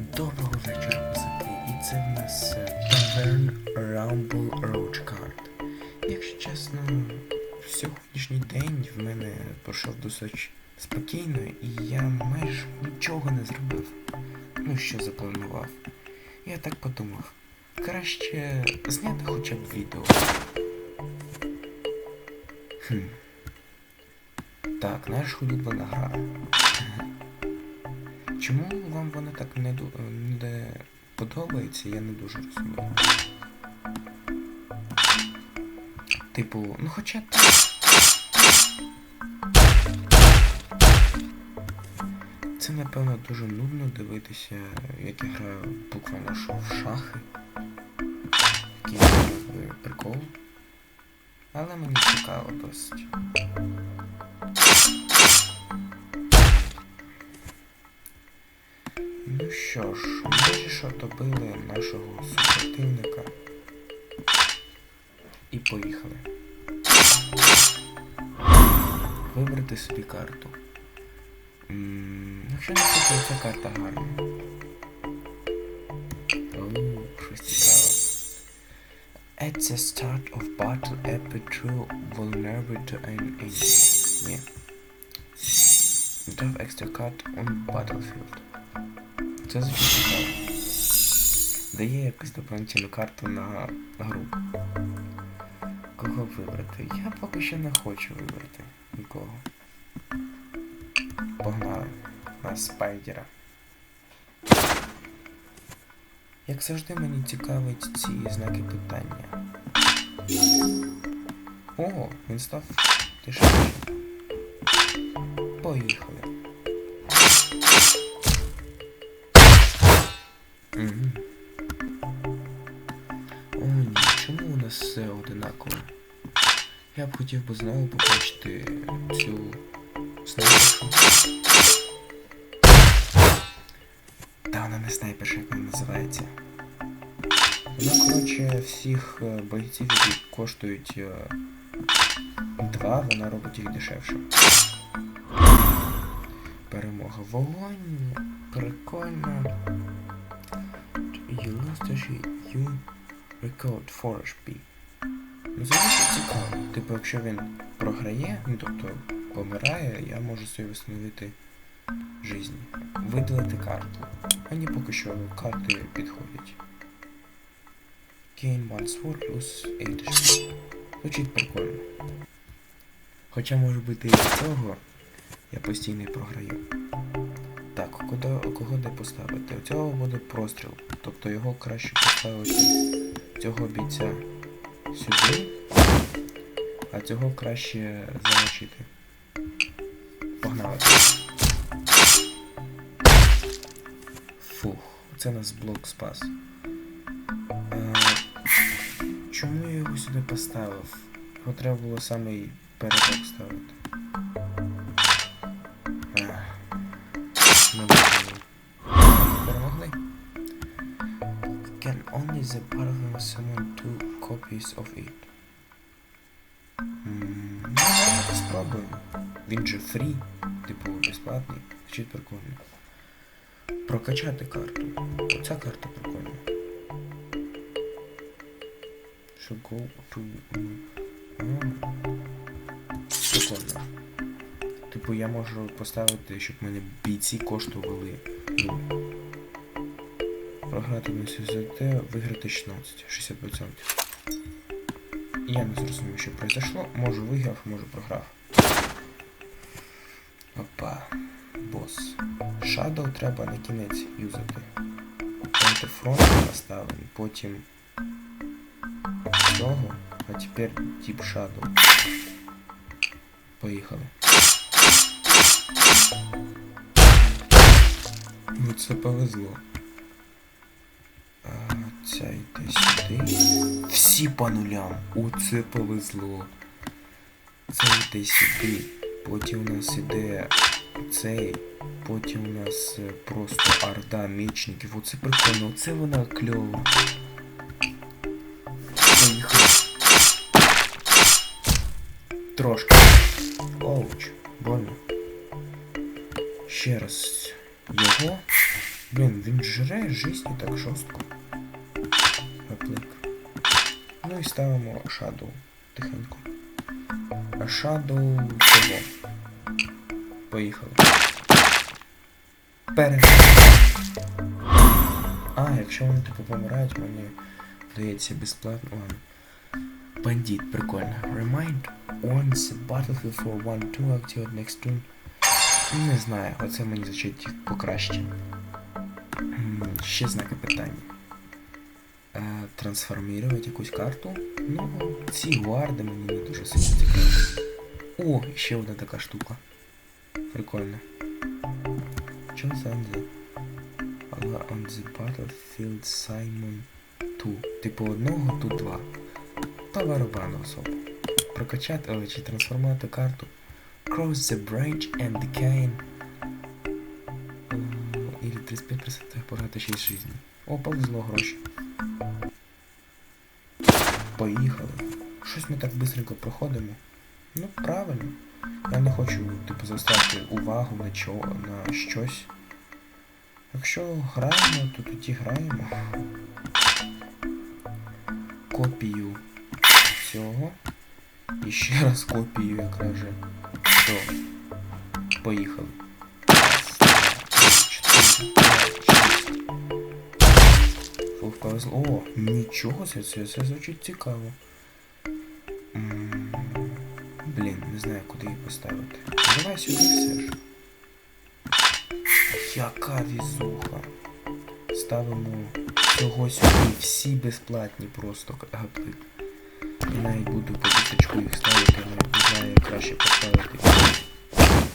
Доброго вечора, козаки. І це в нас е, Tavern Rumble Roach. Якщо чесно, сьогоднішній день в мене пройшов досить спокійно, і я майже нічого не зробив. Ну, що запланував. Я так подумав. Краще зняти хоча б відео. Хм. Так, наша улюблена гра. Чому вам вона так не, не подобається, я не дуже розумію. Типу, ну хоча. Це напевно дуже нудно дивитися, як я граю буквально що в шахи. Який прикол. Але мені цікаво досить. Що ж, майже що добили нашого супротивника. І поїхали. Вибрати собі карту. Якщо не хоче, ця карта гарна. At the start of battle, epic true vulnerable to an enemy. Draw extra card on battlefield. Це звучить. Дає якусь дополнительну карту на гру. Кого вибрати? Я поки що не хочу вибрати нікого. Погнали на спайдера. Як завжди мені цікавить ці знаки питання. О, він став дешевшим. Поїхали. Мгм. О, чому у нас все одинаково? Я б хотів би знову побачити цю снайпершу. Та вона не снайперша, як вона називається. Вона, коротше, всіх е, бойців, які коштують е, два, вона робить їх дешевше. Перемога. Вогонь. Прикольно. You lost you record for HP. Ну, дуже цікаво. Типу, якщо він програє, ну тобто помирає, я можу собі встановити жизнь. Видалити карту. Мені поки що карти підходять. Gain one sword, lose 8 HP. Звучить прикольно. Хоча може бути і з цього я постійно програю. Так, куди, кого де поставити? У цього буде простріл. Тобто його краще поставити цього бійця сюди, а цього краще замочити. Погнали. Фух, це нас блок спас. Е, чому я його сюди поставив? Його треба було саме передок ставити. Can only the partner summon two copies of it. Ну, давайте спробуємо. Він же фрі, типу безплатний, звучить прикольно. Прокачати карту. Оця карта прикольна. Що go to... Прикольно. Типу я можу поставити, щоб мене бійці коштували ну, Програти на СЗТ, виграти 16, 60%. Я не зрозумів, що произошло. Можу виграв, можу програв. Опа. Бос. Shadow треба на кінець юзати. Антифронт поставимо, потім цього, а тепер тип Shadow. Поїхали. Ну це повезло. Йде сюди. Всі по нулям. Оце повезло. Йде сюди. Потім у нас іде цей. Потім у нас е, просто орда мічників. Оце прикольно. Оце вона кльова. Трошки. Оуч. Больно. Ще раз його. Блін, він жре жизнь так жорстко. І ставимо Shadow тихенько. Shadow цього. Поїхали. Пере. А, якщо вони типу помирають, мені дається безплатно. Ладно. Бандит, прикольно. Remind once battlefield for one two activate next turn. Не знаю, оце мені звучить покраще. Ще знаки питання. Трансформувати якусь карту. Ну, ці гуарди мені не дуже сильно цікаві. О, ще одна така штука. Прикольно. Що це on the... Battlefield Simon 2. Типу одного, тут два. Та барабану особо. Прокачати, але чи трансформувати карту. Cross the bridge and the cane. Или 35% пограти 6 жизней. О, повезло гроші. Поїхали. Щось ми так быстренько проходимо. Ну, правильно. Я не хочу, типу, заставити увагу на чого, на щось. Якщо граємо, то тоді граємо. Копію цього. І ще раз копію якраз же. Все. Поїхали. Фух, повезло. О, нічого, це, це, це звучить цікаво. Блін, не знаю, куди її поставити. Давай сюди все ж. Яка візуха. Ставимо цього сюди. Всі безплатні просто гаплик. І навіть буду по діточку їх ставити, навіть не знаю, краще поставити.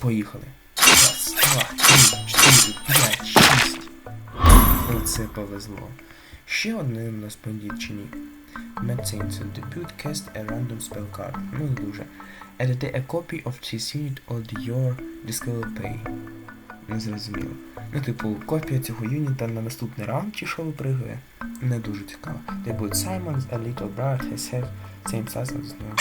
Поїхали. Раз, два, три, чотири, п'ять, шість. Оце повезло. Ще один у нас бандит чи ні? Medicine, so debut cast a random spell card. Ну не дуже. Edit a copy of this unit or your discover pay. Не зрозуміло. Ну, типу, копія цього юніта на наступний раунд чи що випригує. Не дуже цікаво. They put Simons, a little brother has have same size as the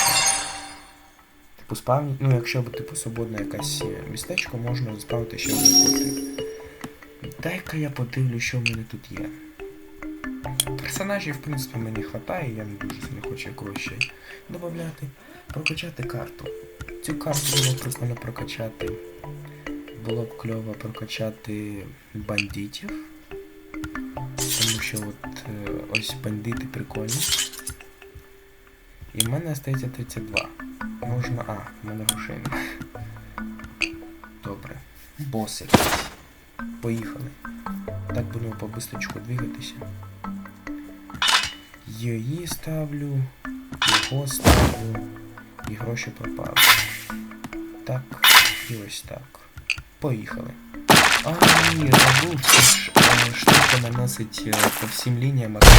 Типу спавні. Ну, якщо типу свободне якесь е, містечко, можна спавити ще одну копію. Дай-ка я подивлю, що в мене тут є. Персонажів, в принципі, мені хватає, я не дуже сильно хочу ще додати. Прокачати карту. Цю карту було б прикольно прокачати. Було б кльово прокачати бандитів. Тому що от е, ось бандити прикольні. І в мене остається 32. Можна. А, в мене грошей немає. Добре. Бос якийсь. Поїхали. Так будемо по бисточку двигатися. Її ставлю, його ставлю, і гроші пропали. Так, і ось так. Поїхали. А, ні, забув, це ж е, штука наносить е, по всім лініям атаку.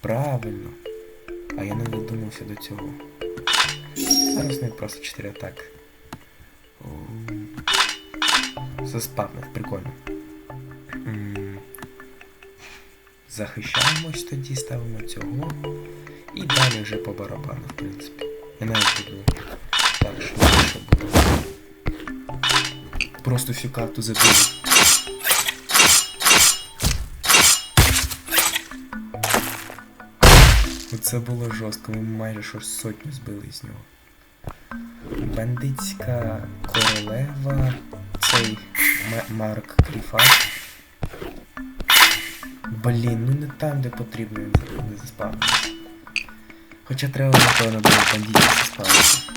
Правильно. А я не додумався до цього. Зараз не просто 4 атаки. О, Заспавнив, прикольно. Захищаємось тоді, ставимо цього. І далі вже по барабану, в принципі. Я навіть буду так швидше було. Просто всю карту забили. Оце було жорстко, ми майже щось сотню збили з нього. Бандитська королева, цей Марк Кріфас. Блін, ну не там, де потрібно не заспавнився. Хоча треба, напевно, було бандитів заспавнити.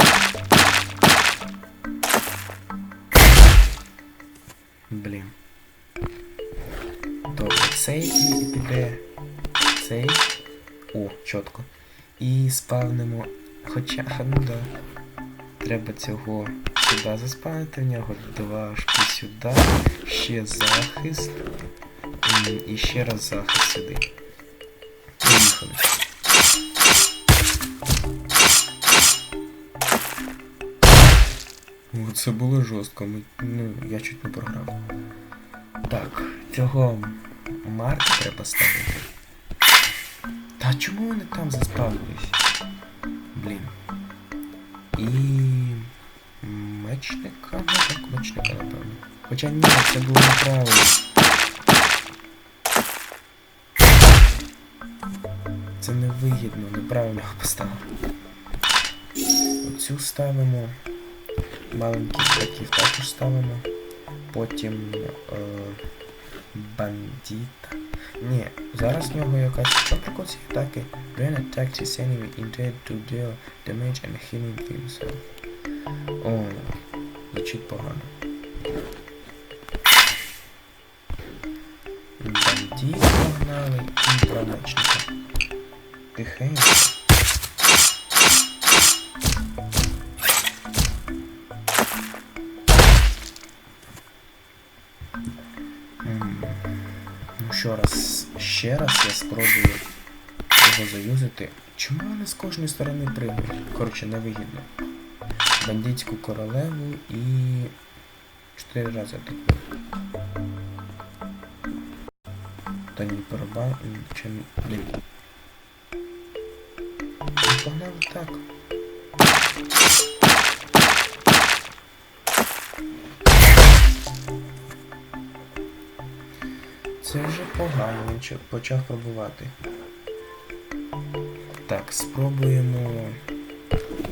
Блін. Добре, цей і піде. Цей. О, чітко. І спавнимо. Хоча, ну да. Треба цього сюди заспавнити, в нього два шки сюди, ще захист. І ще раз захист сюди. Поїхали. О, це було жорстко. Ми, ну, я чуть не програв. Так, цього Марка треба ставити. Та чому вони там заспавнились? Блін. І мечника, ну так, мечника, напевно. Хоча ні, це було неправильно. Це невигідно, неправильно поставив. Оцю ставимо. Маленьких братів також ставимо. Потім е, бандіта. Ні, зараз в нього якась. Ці атаки. Brain attacked his enemy intended to deal damage and healing himself. О, звучить погано. Бандит погнали і про мечника. Тихенько. Ну що раз, ще раз я спробую його заюзати. Чому вони з кожної сторони пригнуть? Коротше, невигідно. Бандитську королеву і. Чотири рази атакую. Та ні барабан, чи не. Ну, Погнали так. Це вже погано, він почав пробувати. Так, спробуємо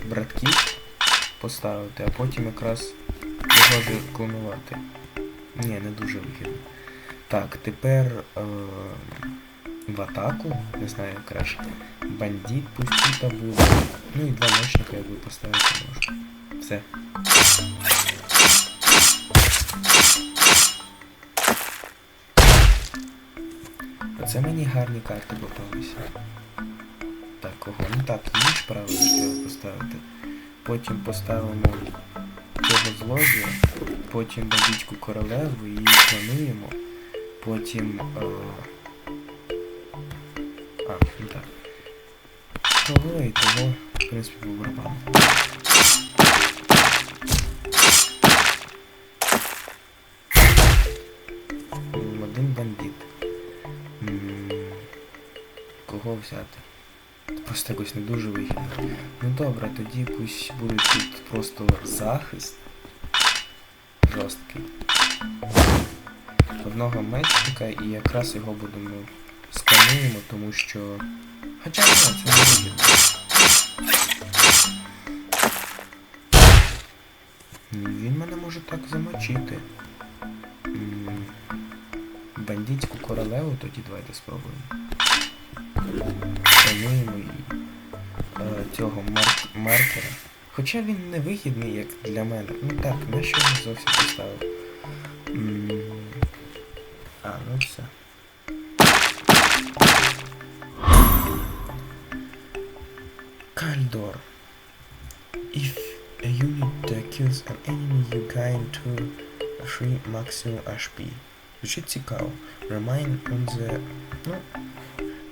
братків поставити, а потім якраз його відклонувати. Ні, не дуже вигідно. Так, тепер е, в атаку, не знаю краще. Бандит пусті та буде. Ну і два мечника якби поставити можна. Все. Оце мені гарні карти попалися. Так, кого? Ну так, ж правильно треба поставити. Потім поставимо цього злодія, потім бандитську королеву, її плануємо, потім. Е... А, ну так. Того і того, в принципі, був барабан. Один бандит. Кого взяти? Просто якось не дуже вигідно. Ну добре, тоді пусть буде тут просто захист. Жорсткий. Одного мечника і якраз його будемо скануємо, тому що. Хоча ні, це не вигідно. Він мене може так замочити. Бандитську королеву тоді давайте спробуємо. Скануємо і е, цього мар- маркера. Хоча він не вигідний, як для мене. Ну так, на що я зовсім поставив? А, ну все. Кальдор. If a unit kills an enemy, you gain 2 3 maximum HP. Звучить цікаво. Remind on the... Ну,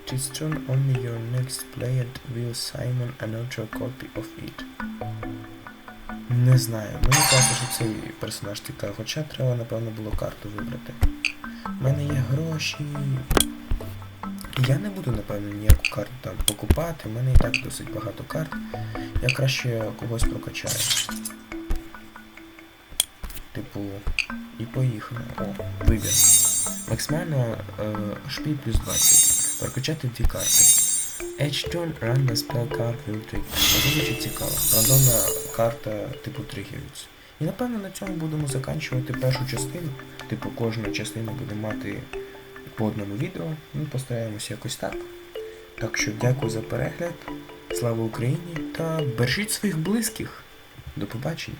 this turn only your next player will summon another copy of it. Не знаю. Мені кажеться, що цей персонаж цікавий, хоча треба, напевно, було карту вибрати. У мене є гроші. Я не буду, напевно, ніяку карту там покупати, у мене і так досить багато карт. Я краще когось прокачаю. Типу, і поїхали. О, вибір. Максимально е, HP плюс 20. Прокачати дві карти. Edge turn random spell card will trigger. Це дуже цікаво. Рандомна карта типу тригерюється. І напевно на цьому будемо закінчувати першу частину. Типу кожна частина буде мати по одному відео. Ми постараємося якось так. Так що дякую за перегляд. Слава Україні та бережіть своїх близьких. До побачення.